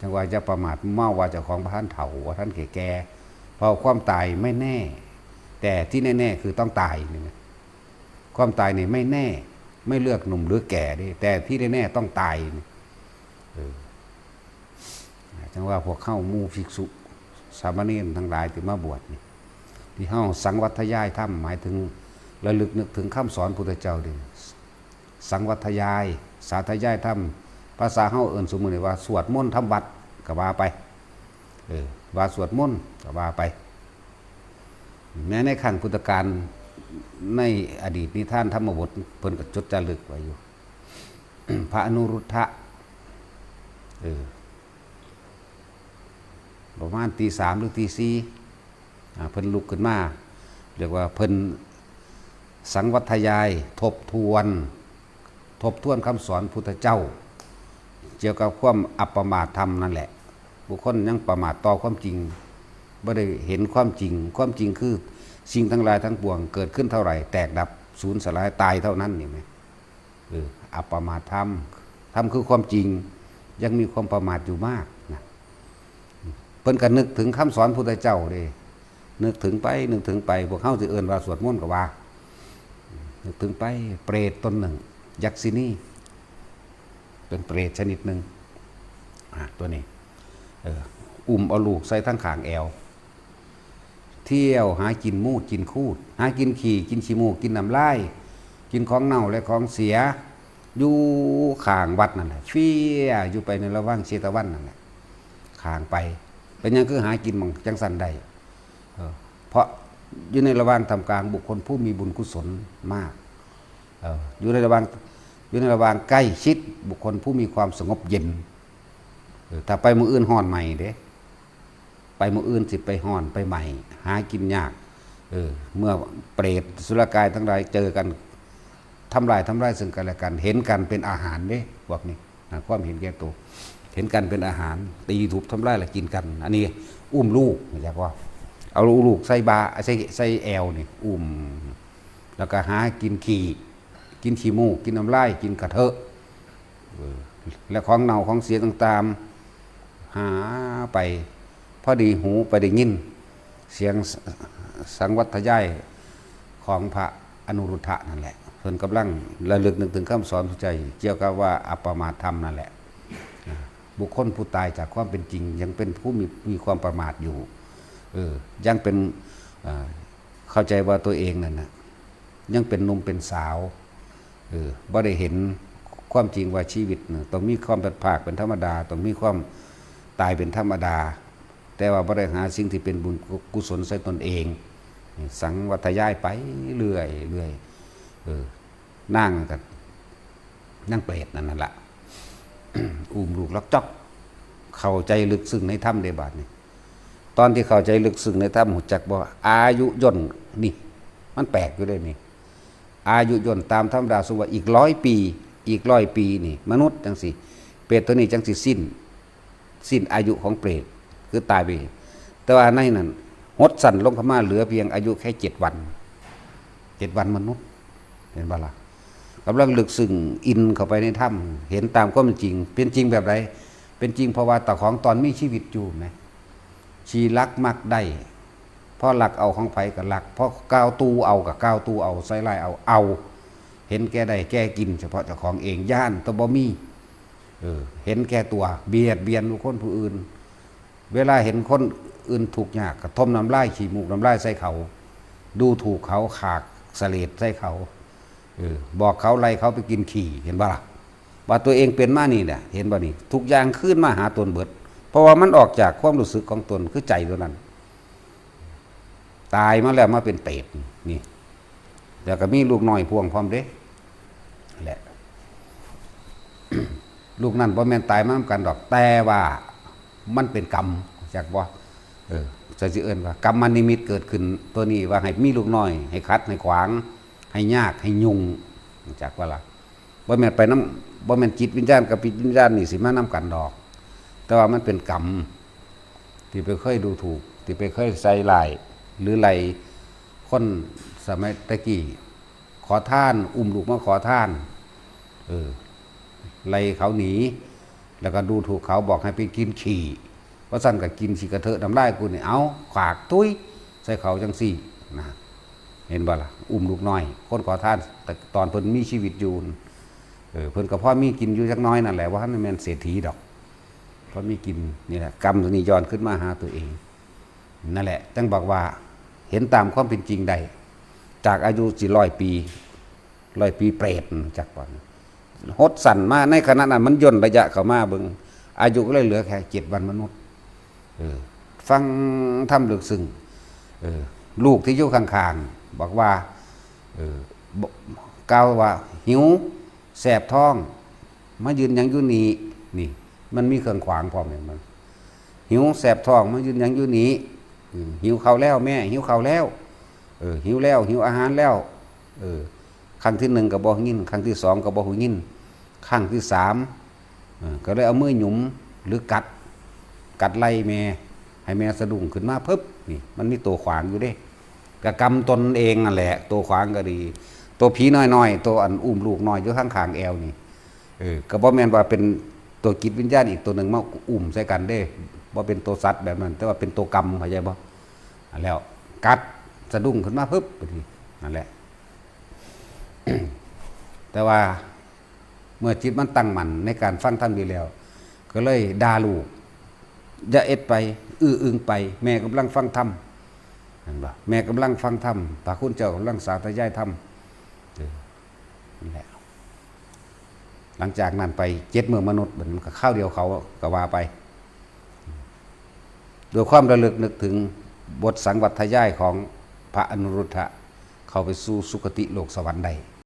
จังว่าจะประมาทเมาว่าเจ้าของพระท่านเฒ่าว่าท่านแก่แก่เพราะความตายไม่แน่ แต่ที่แน่ ๆ คือต้องตายนี่ความตายนี่ไม่แน่ ไม่เลือกหนุ่มหรือแก่ดิแต่ที่แน่ๆต้องตายนี่เออจังว่าพวกเข้ามู่ภิกษุสามเณรทั้งหลายที่มาบวชนี่ที่เฮาสังวัทยายถ้ำหมายถึงระลึกนึกถึงคำสอนพุทธเจ้าดิสังวัทยาย สาธยายถ้ำ ภาษาเฮาเอิ้นสมมุติว่า สวดมนต์ทำวัดก็ว่าไปเออว่าสวดมนต์ก็ว่าไป แม้ในขั้งพุทธกาลในอดีตนิทานธรรมบทเพิ่นก็จดจารึกไว้อยู่ พระอนุรุทธะเออประมาณตีสามหรือตีสี่เพิ่นลุกขึ้นมาเรียกว่าเพิ่นสังวัทยาย ทบทวน ทบทวนคำสอนพุทธเจ้า เกี่ยวกับความอัปปมาทธรรมนั่นแหละ บุคคลยังประมาทต่อความจริงไม่ได้เห็นความจริง ความจริงคือสิ่งทั้งหลายทั้งปวง เกิดขึ้นเท่าไหร่ แตกดับสูญสลายตายเท่านั้นนี่ไหมเอออัปปมาทธรรมธรรมคือความจริงยังมีความประมาทอยู่มากนะเพิ่นก็นึกถึงคำสอนพุทธเจ้าเด้นึกถึงไปนึกถึงไปพวกเข้าสิเอิ้นว่าสวดมนต์ก็ว่านึกถึงไปเปรตตนหนึ่ง ยักษินี เป็นเปรตชนิดหนึ่งตัวนี้อออุ้มเอาลูกใส่ทั้งขางแอว เที่ยวหากินมูดกินคูด หากินขี่กินขี้มูกกินน้ำลายกินของเน่าและของเสียอยู่ขางวัดนั่นแหละเฟี้ยอยู่ไปในระหว่างเชตวันนั่นแหละขางไปเป็นยังคือหากินมองจังสันได้เพราะอยู่ในระหว่างทำกลางบุคคลผู้มีบุญกุศลมากอออยู่ในระหว่าง อยู่ในระหว่างใกล้ชิดบุคคลผู้มีความสงบเย็นถ้าไปมืออื่นห่อนใหม่เด้ไปมืออื่นสิไปห่อนไปใหม่ หากินยากเออเมื่อเปรตสุรกายทั้งหลายเจอกันทำลายทำลายซึ่งกันและกัน เห็นกันเป็นอาหารเด้พวกนี้ความเห็นแก่ตัวเห็นกันเป็นอาหาร ตีถูกทำลายแล้วกินกัน อันนี้ อุ้มลูกนะจ๊ะว่าเอาลูกใส่บาใส่ใส่แอลนี่อุ้ม แล้วก็หากินขี่ กินขี้มูกกินน้ำลายกินกระเทอะและของเน่าของเสียต่างๆหาไป พอดีหูไปได้ยิน เสียงสังวัตยายของพระอนุรุทธะนั่นแหละเพิ่นกำลังระลึกนึกถึงคำสอนพระใจเกี่ยวกับว่าอัปมาธรรมนั่นแหละ บุคคลผู้ตายจากความเป็นจริง ยังเป็นผู้มีมีความประมาทอยู่เออยังเป็นเข้าใจว่าตัวเองนั่นนะยังเป็นหนุ่มเป็นสาว เออบ่ได้เห็นความจริงว่าชีวิตต้องมีความผัดผากเป็นธรรมดาต้องมีความตายเป็นธรรมดา แต่ว่าบ่ได้หาสิ่งที่เป็นบุญกุศลใส่ตนเอง สังวัทยายไปเรื่อยเรื่อยเออนั่งกันนั่งเปรตนั่นนั่นแหละอุ้มลูกลักจอกเข้าใจลึกซึ้งในถ้ำในบาทนี่ตอนที่เข้าใจลึกซึ้งในถ้ำหุจักบอกอายุย่นนี่ มันแปลกอยู่เลยนี่ อายุย่นตามธรรมดาสุว่าอีกร้อยปี อีกร้อยปีนี่ มนุษย์จังสิเปรตตัวนี้จังสิสิ้น สิ้นอายุของเปรตคือตายไป แต่ว่าในนั้นหดสั่นลงเข้ามาเหลือเพียงอายุแค่เจ็ดวันเจ็ดวันมนุษย์ เห็นบ้าล่ะกำลังลึกซึ้งอินเข้าไปในถ้ำเห็นตามความเป็นจริง เป็นจริงแบบไรเป็นจริงเพราะว่าตาของตอนมีชีวิตอยู่ไหมชีรักมักได้ พราะหลักเอาของไผกับหลักเพราะก้าวตูเอากับก้าวตูเอาใส่ลายเอาเอา เห็นแก่ได้แก่กิน เฉพาะเจ้าของเองย่านตบมีเออเห็นแก่ตัว เบียดเบียนคคลผู้อื่น เวลาเห็นคนอื่นถูกยากกระทมน้ำลายขี้มูกน้ำลายใส่เขา ดูถูกเขาขากเสลดใส่เขาเออบอกเขาไล่เขาไปกินขี่เห็นบ่ล่ะว่าตัวเองเป็นมานี่เนี่ยเห็นบ่นี่ทุกอย่างขึ้นมาหาตนเบิด เพราะว่ามันออกจากความรู้สึกของตนคือใจตัวนั้น ตายมาแล้วมาเป็นเปรตนี่แล้วก็มีลูกน้อยพวงพร้อมเด้แหละลูกนั่นบ่แม่นตายมานํกันดอกแต่ว่ามันเป็นกรรมจากว่าเออจะสิเอิ้นว่ากรรมมันนิมิตเกิดขึ้น ตัวนี้ว่าให้มีลูกน้อย ให้คัดให้ขวาง ให้ยากให้ยุงจากว่าล่ะบ่แม่นไปน้ำบ่แม่นจิตวิญญาณกับจิตวิญญาณนี่สิมานํกันดอก แต่ว่ามันเป็นกรรมที่ไปเคยดูถูก ที่ไปเคยใส่ลาย หรือไหลคนสมัยตะกี้ขอท่าน อุ้มลูกมาขอท่าน เออไล่เขาหนี แล้วก็ดูถูกเขาบอกให้ไปกินขี่เพราะสั่นก็กินฉีกระเทอะน้ำลายกูเนี่ยเอาขากตุ้ยใส่เขาจังสี่นะเห็นบ่ล่ะอุ้มลูกน้อย คนขอท่าน แต่ตอนเพิ่นมีชีวิตอยู่เออเพิ่นก็พ่อมีกินอยู่จักน้อยนั่นแหละว่าท่านแม่นเศรษฐีดอกเพราะมีกินนี่แหละกรรมตัวนี้ย้อนขึ้นมาหาตัวเอง นั่นแหละจังบอกว่า เห็นตามความเป็นจริงได้จากอายุสี่ร้อยปีร้อยปีเปรตจากก่อนหดสั่นมาในขณะนั้นมันย่นระยะเข้ามาเบิงอายุก็เลยเหลือแค่เจ็ดวันมนุษย์ฟังทำลึกซึ้งลูกที่อยู่ข้างๆบอกว่าเกกล่าวว่า หิวแสบท้อง มายืนยังอยู่นี่นี่ มันมีเครื่องขวางพร้อมเห็นมันหิวแสบท้องมายืนยังอยู่นี้ หิวข้าวแล้วแม่ หิวข้าวแล้วเออหิวแล้ว หิวอาหารแล้วเออครั้งที่หนึ่งก็บอกยินครั้งที่สองก็บอกหูยินครั้งที่สามออก็เลยเอามือหยุมหรือกัดกัดไล่แม่ให้แม่สะดุ้งขึ้นมาปึ๊บนี่มันมีตัวขวางอยู่เด้กะกรรมตนเองนั่นแหละ ตัวขวางก็ดี ตัวผีน้อยๆตัวอันอุ้มลูกน้อยอยู่ข้างขางๆแอวนี่เออก็บ่แม่นว่าเป็นตัวจิตวิญญาณอีกตัวหนึ่งมาอุ้มใส่กันเด้ บ่าเป็นตัวสัตว์แบบนั้น แต่ว่าเป็นตัวกรรมเข้าใจบ่แล้วกัดสะดุ้งขึ้นมาปึ๊บไปทีนั่นแหละ แต่ว่าเมื่อจิตมันตั้งมั่นในการฟังธรรมดีแล้ว ก็เลยด่าลูกอย่าเอ็ดไป อื้ออึงไป แม่กำลังฟังธรรมเห็นบ่แม่กำลังฟังธรรมพระคุณเจ้ากำลังสาธยายธรรมนี่แหละหลังจากนั้นไปเจ็ดเมืองมนุษย์มันก็ข้าวเดียวเขาก็ว่าไป ดยความระลึกนึกถึงบทสังวัตยายของพระอนุรุทธะเข้าไปสู่สุคติโลกสวรรค์ใด